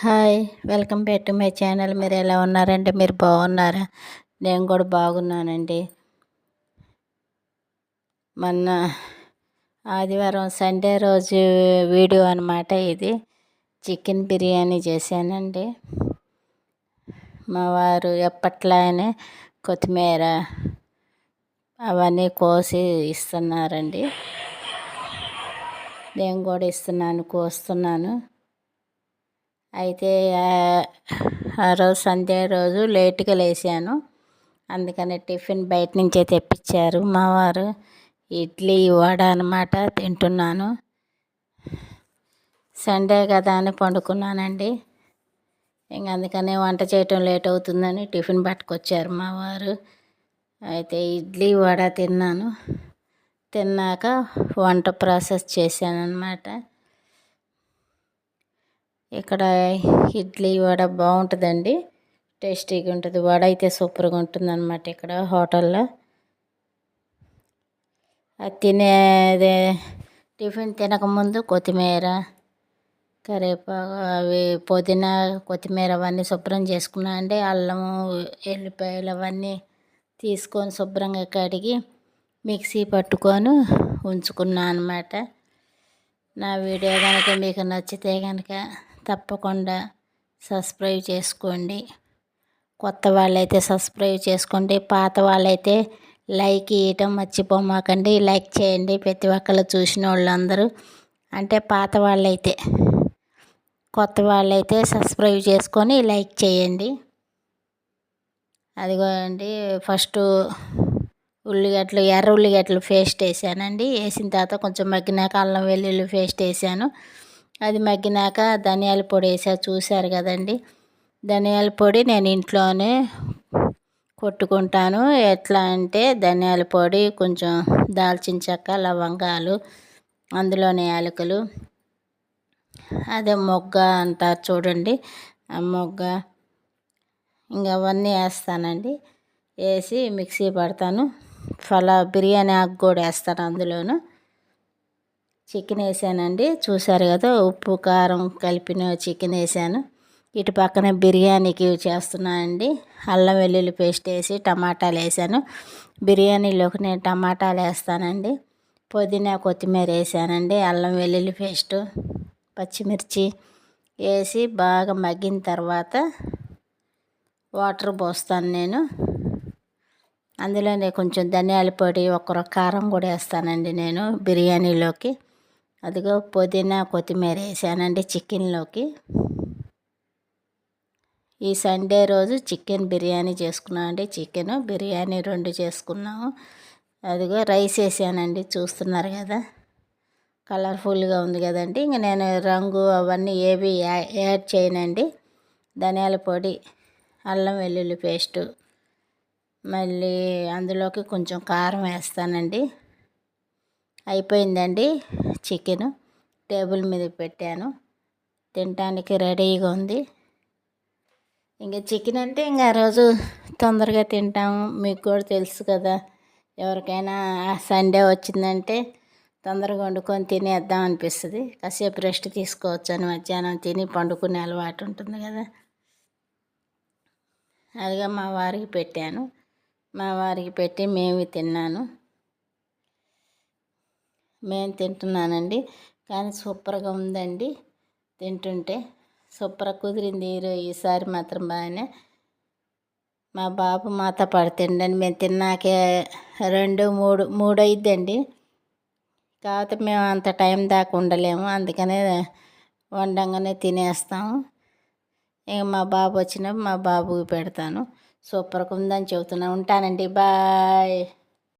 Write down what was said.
Hi welcome back to my channel. మీరు ఎలా ఉన్నారండి? మీరు బాగున్నారా? నేను కూడా బాగున్నానండి. మొన్న ఆదివారం సండే రోజు వీడియో అనమాట ఇది. చికెన్ బిర్యానీ చేశానండి. మా వారు ఎప్పట్లానే కొత్తిమీర అవన్నీ కోసి ఇస్తున్నారండి. నేను కూడా ఇస్తున్నాను కోస్తున్నాను. అయితే ఆ రోజు సంధ్య రోజు లేట్గా లేచాను. అందుకని టిఫిన్ బయట నుంచే తెప్పించారు. మా వారు ఇడ్లీ వడ అనమాట తింటున్నాను. సండే కదా అని పండుకున్నానండి. ఇంక అందుకనే వంట చేయటం లేట్ అవుతుందని టిఫిన్ పట్టుకొచ్చారు మా వారు. అయితే ఇడ్లీ వడ తిన్నాను. తిన్నాక వంట ప్రాసెస్ చేశాను అనమాట ఇక్కడ ఇడ్లీ వడ బాగుంటుందండి. టేస్టీగా ఉంటుంది. వడ అయితే సూపర్గా ఉంటుంది అనమాట ఇక్కడ హోటల్లో. అది తినేది టిఫిన్ తినకముందు కొత్తిమీర కరివేపాకు అవి పుదీనా కొత్తిమీర అవన్నీ శుభ్రం చేసుకున్నా అండి. అల్లము ఎల్లిపాయలు అవన్నీ తీసుకొని శుభ్రంగా కడిగి మిక్సీ పట్టుకొని ఉంచుకున్నా అనమాట నా వీడియో కనుక మీకు నచ్చితే కనుక తప్పకుండా సబ్స్క్రైబ్ చేసుకోండి. కొత్త వాళ్ళైతే సబ్స్క్రైబ్ చేసుకోండి. పాత వాళ్ళైతే లైక్ ఇవ్వటం మర్చిపోమాకండి. లైక్ చేయండి ప్రతి ఒక్కరు చూసిన వాళ్ళందరూ. అంటే పాత వాళ్ళైతే కొత్త వాళ్ళైతే సబ్స్క్రైబ్ చేసుకొని లైక్ చేయండి. అదిగో అండి ఫస్ట్ ఉల్లిగడ్డలు ఎర్ర ఉల్లిగడ్డలు పేస్ట్ వేసానండి. వేసిన తర్వాత కొంచెం మగ్గినాక అల్లం వెల్లుల్లి పేస్ట్ వేసాను. అది మగ్గినాక ధనియాల పొడి వేసా చూశారు కదండి. ధనియాల పొడి నేను ఇంట్లోనే కొట్టుకుంటాను. ఎట్లా అంటే ధనియాల పొడి కొంచెం దాల్చిన చెక్క లవంగాలు అందులోనే యాలకులు. అదే మొగ్గ అంటారు చూడండి. ఆ మొగ్గ ఇంకా అవన్నీ వేస్తానండి. వేసి మిక్సీ పడతాను. ఫలా బిర్యానీ ఆకు కూడా వేస్తాను అందులోను. చికెన్ వేసానండి. చూసారు కదా ఉప్పు కారం కలిపిన చికెన్ వేసాను. ఇటు పక్కన బిర్యానీకి చేస్తున్నానండి అల్లం వెల్లుల్లి పేస్ట్ వేసి టమాటాలు వేసాను. బిర్యానీలోకి నేను టమాటాలు వేస్తానండి. పుదీనా కొత్తిమీర వేసానండి. అల్లం వెల్లుల్లి పేస్ట్ పచ్చిమిర్చి వేసి బాగా మగ్గిన తర్వాత వాటర్ పోస్తాను నేను. అందులోనే కొంచెం ధనియాల పొడి ఒక కారం కూడా వేస్తానండి నేను బిర్యానీలోకి. అదిగో పుదీనా కొత్తిమీర వేసానండి చికెన్లోకి. ఈ సండే రోజు చికెన్ బిర్యానీ చేసుకున్నాం అండి. చికెన్ బిర్యానీ రెండు చేసుకున్నాము. అదిగో రైస్ వేసానండి చూస్తున్నారు కదా. కలర్ఫుల్గా ఉంది కదండి. ఇంక నేను రంగు అవన్నీ ఏవి యాడ్ చేయనండి. ధనియాల పొడి అల్లం వెల్లుల్లి పేస్టు మళ్ళీ అందులోకి కొంచెం కారం వేస్తానండి. అయిపోయిందండి. చికెన్ టేబుల్ మీద పెట్టాను. తినటానికి రెడీగా ఉంది. ఇంకా చికెన్ అంటే ఇంకా రోజు తొందరగా తింటాము. మీకు కూడా తెలుసు కదా ఎవరికైనా సండే వచ్చిందంటే తొందరగా వండుకొని తినేద్దాం అనిపిస్తుంది. కాసేపు రెస్ట్ తీసుకోవచ్చు అని మధ్యాహ్నం తిని పండుకునే అలవాటు ఉంటుంది కదా. అదిగా మా వారికి పెట్టాను. మా వారికి పెట్టి మేము తిన్నాను. మేము తింటున్నానండి. కానీ సూపర్గా ఉందండి. తింటుంటే సూపర్ కుదిరింది ఈసారి మాత్రం బాగానే. మా బాబు మాతో పడుతుండండి మేము తిన్నాకే రెండు మూడు మూడు అయిద్దండి. కాకపోతే మేము అంత టైం దాకా ఉండలేము. అందుకనే వండంగానే తినేస్తాము. ఇక మా బాబు వచ్చినప్పుడు మా బాబుకి పెడతాను. సూపర్గా ఉందని చెబుతున్నా. ఉంటానండి. బాయ్.